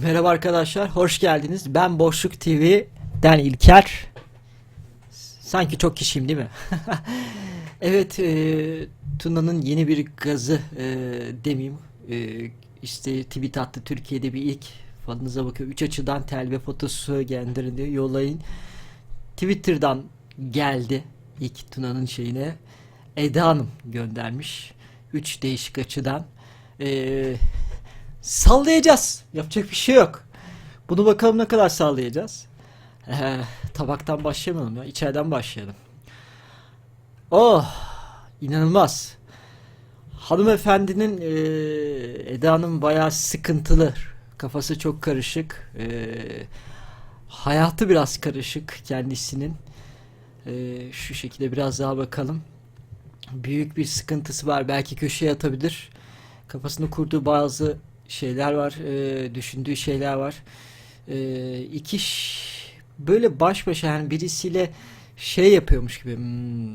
Merhaba arkadaşlar, hoş geldiniz. Ben Boşluk TV'den İlker. Sanki çok kişiyim değil mi? evet, e, Tuna'nın yeni bir gazı e, demeyeyim. E, işte tweet attı Türkiye'de bir ilk falınıza bakıyor. Üç açıdan tel ve fotosu gönderin diyor. Twitter'dan geldi ilk Tuna'nın şeyine. Eda Hanım göndermiş. Üç değişik açıdan. Eee sallayacağız. Yapacak bir şey yok. Bunu bakalım ne kadar sallayacağız. Ee, tabaktan başlamayalım ya. İçeriden başlayalım. Oh! inanılmaz. Hanımefendinin e, Eda Hanım bayağı sıkıntılı. Kafası çok karışık. E, hayatı biraz karışık kendisinin. E, şu şekilde biraz daha bakalım. Büyük bir sıkıntısı var. Belki köşeye atabilir. Kafasında kurduğu bazı şeyler var, e, düşündüğü şeyler var. E, iki böyle baş başa yani birisiyle şey yapıyormuş gibi, hmm,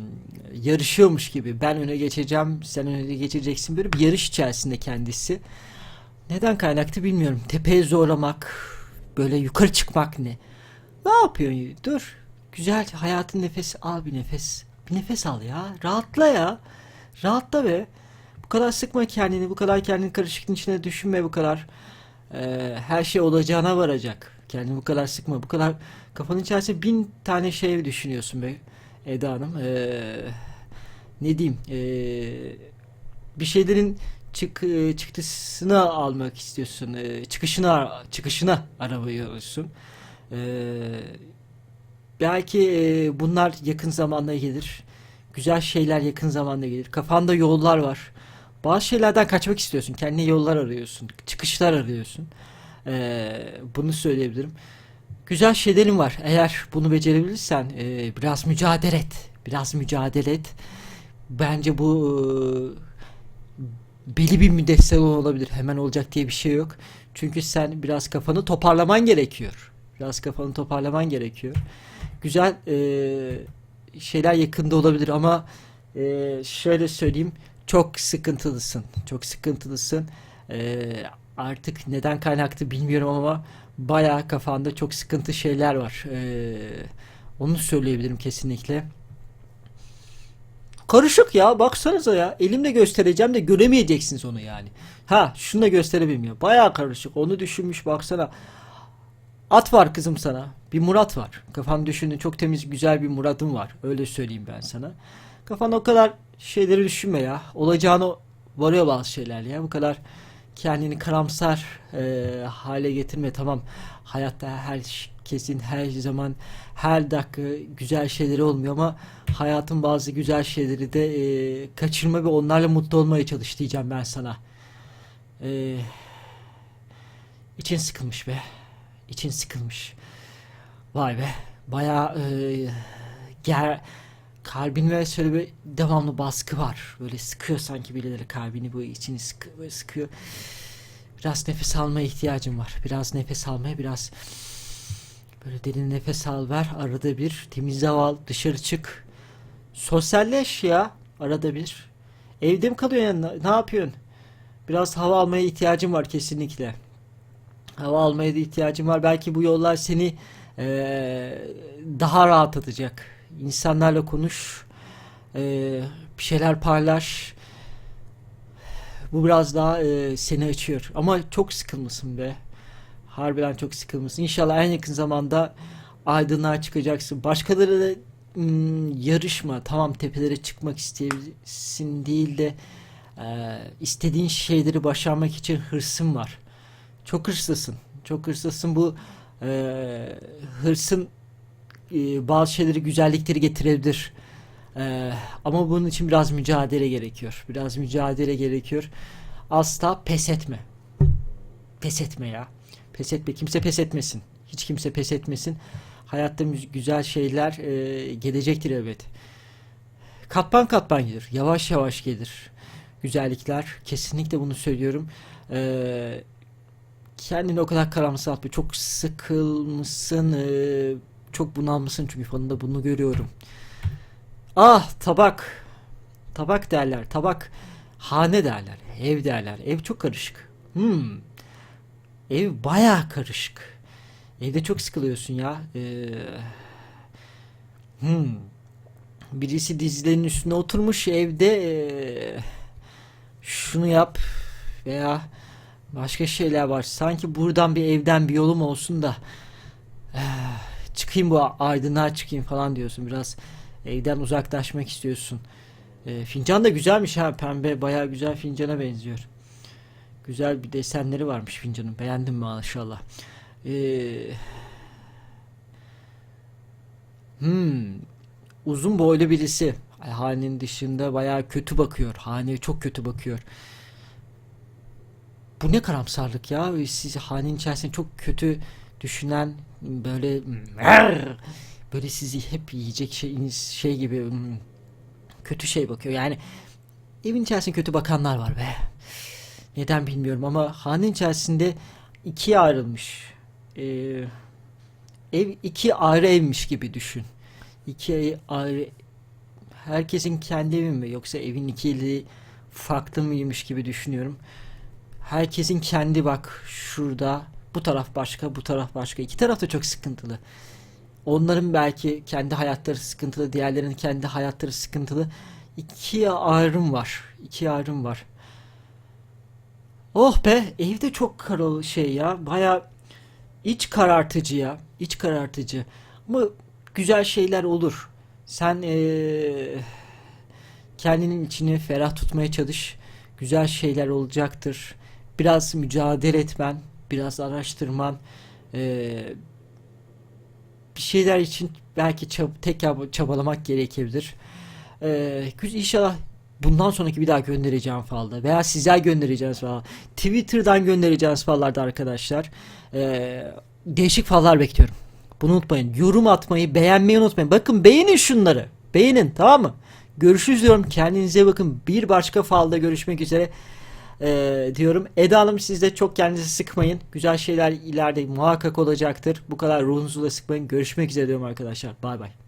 yarışıyormuş gibi. Ben öne geçeceğim, sen öne geçeceksin. Böyle bir yarış içerisinde kendisi. Neden kaynaklı bilmiyorum. Tepeye zorlamak, böyle yukarı çıkmak ne? Ne yapıyorsun? Dur. Güzel hayatın nefesi al bir nefes. Bir nefes al ya. Rahatla ya. Rahatla be. Bu kadar sıkma kendini, bu kadar kendini karışıklığın içine düşünme bu kadar. Ee, her şey olacağına varacak. Kendini bu kadar sıkma, bu kadar kafanın içerisinde bin tane şey düşünüyorsun be Eda Hanım. Ee, ne diyeyim? Ee, bir şeylerin çık e, çıktısını almak istiyorsun. Ee, çıkışını çıkışına arıyorsun. Ee, belki e, bunlar yakın zamanda gelir. Güzel şeyler yakın zamanda gelir. Kafanda yollar var. Bazı şeylerden kaçmak istiyorsun. Kendine yollar arıyorsun. Çıkışlar arıyorsun. Ee, bunu söyleyebilirim. Güzel şeylerin var. Eğer bunu becerebilirsen e, biraz mücadele et. Biraz mücadele et. Bence bu e, belli bir müddet olabilir. Hemen olacak diye bir şey yok. Çünkü sen biraz kafanı toparlaman gerekiyor. Biraz kafanı toparlaman gerekiyor. Güzel e, şeyler yakında olabilir ama e, şöyle söyleyeyim çok sıkıntılısın. Çok sıkıntılısın. Ee, artık neden kaynaklı bilmiyorum ama bayağı kafanda çok sıkıntı şeyler var. Ee, onu söyleyebilirim kesinlikle. Karışık ya baksanıza ya. Elimle göstereceğim de göremeyeceksiniz onu yani. Ha şunu da gösterebilirim ya. Bayağı karışık. Onu düşünmüş baksana. At var kızım sana. Bir Murat var. Kafam düşündüğün çok temiz güzel bir Murat'ım var. Öyle söyleyeyim ben sana. Kafanda o kadar şeyleri düşünme ya. Olacağını varıyor bazı şeyler ya. Bu kadar kendini karamsar e, hale getirme. Tamam hayatta herkesin her zaman her dakika güzel şeyleri olmuyor ama hayatın bazı güzel şeyleri de e, kaçırma ve onlarla mutlu olmaya çalış diyeceğim ben sana. E, için sıkılmış be. İçin sıkılmış. Vay be. Bayağı e, ger kalbin şöyle bir devamlı baskı var. Böyle sıkıyor sanki birileri kalbini bu içini sıkıyor, böyle sıkıyor. Biraz nefes almaya ihtiyacım var. Biraz nefes almaya biraz böyle derin nefes al ver. Arada bir temiz hava al dışarı çık. Sosyalleş ya arada bir. Evde mi kalıyorsun yani? Ne yapıyorsun? Biraz hava almaya ihtiyacım var kesinlikle. Hava almaya da ihtiyacım var. Belki bu yollar seni eee, daha rahatlatacak. İnsanlarla konuş. eee, bir şeyler paylaş. Bu biraz daha eee, seni açıyor. Ama çok sıkılmışsın be. Harbiden çok sıkılmışsın. İnşallah en yakın zamanda aydınlığa çıkacaksın. Başkaları da hmm, yarışma. Tamam tepelere çıkmak isteyebilirsin değil de eee, istediğin şeyleri başarmak için hırsın var. Çok hırslısın. Çok hırslısın. Bu eee, hırsın eee, bazı şeyleri güzellikleri getirebilir. Eee, ama bunun için biraz mücadele gerekiyor. Biraz mücadele gerekiyor. Asla pes etme. Pes etme ya. Pes etme. Kimse pes etmesin. Hiç kimse pes etmesin. Hayatta güzel şeyler eee, gelecektir evet. Katman katman gelir. Yavaş yavaş gelir. Güzellikler. Kesinlikle bunu söylüyorum. Eee kendini o kadar karamsar atma. Çok sıkılmışsın. eee, çok bunalmışsın çünkü fanında bunu görüyorum. Ah tabak. Tabak derler. Tabak. Hane derler. Ev derler. Ev çok karışık. Hmm. Ev baya karışık. Evde çok sıkılıyorsun ya. Ee, hmm. Birisi dizlerinin üstüne oturmuş evde ee, şunu yap veya başka şeyler var. Sanki buradan bir evden bir yolum olsun da ee, çıkayım bu aydınlığa çıkayım falan diyorsun. Biraz evden uzaklaşmak istiyorsun. Ee, fincan da güzelmiş ha pembe baya güzel fincana benziyor. Güzel bir desenleri varmış fincanın. Beğendim maşallah. Ee, hmm, uzun boylu birisi. Hanenin dışında bayağı kötü bakıyor. Haneye çok kötü bakıyor. Bu ne karamsarlık ya. Siz hanenin içerisinde çok kötü düşünen böyle böyle sizi hep yiyecek şey, şey gibi kötü şey bakıyor. Yani evin içerisinde kötü bakanlar var be. Neden bilmiyorum ama hanenin içerisinde ikiye ayrılmış. Ee, ev iki ayrı evmiş gibi düşün. İki ayrı herkesin kendi evi mi yoksa evin ikili farklı mıymış gibi düşünüyorum. Herkesin kendi bak şurada bu taraf başka bu taraf başka. İki taraf da çok sıkıntılı. Onların belki kendi hayatları sıkıntılı, diğerlerinin kendi hayatları sıkıntılı. İki ayrım var. İki ayrım var. Oh be evde çok karalı şey ya. Baya iç karartıcı ya. İç karartıcı. Ama güzel şeyler olur. Sen eee, kendinin içini ferah tutmaya çalış. Güzel şeyler olacaktır. Biraz mücadele etmen, biraz araştırman, eee, bir şeyler için belki çab- tek çabalamak gerekebilir. Güz- inşallah bundan sonraki bir daha göndereceğim falda veya sizler göndereceğiniz falan. Twitter'dan göndereceğiniz fallarda arkadaşlar. Ee, değişik fallar bekliyorum. Bunu unutmayın. Yorum atmayı, beğenmeyi unutmayın. Bakın beğenin şunları. Beğenin tamam mı? Görüşürüz diyorum. Kendinize bakın. Bir başka falda görüşmek üzere. Ee, diyorum. Eda Hanım siz de çok kendinizi sıkmayın. Güzel şeyler ileride muhakkak olacaktır. Bu kadar ruhunuzu da sıkmayın. Görüşmek üzere diyorum arkadaşlar. Bay bay.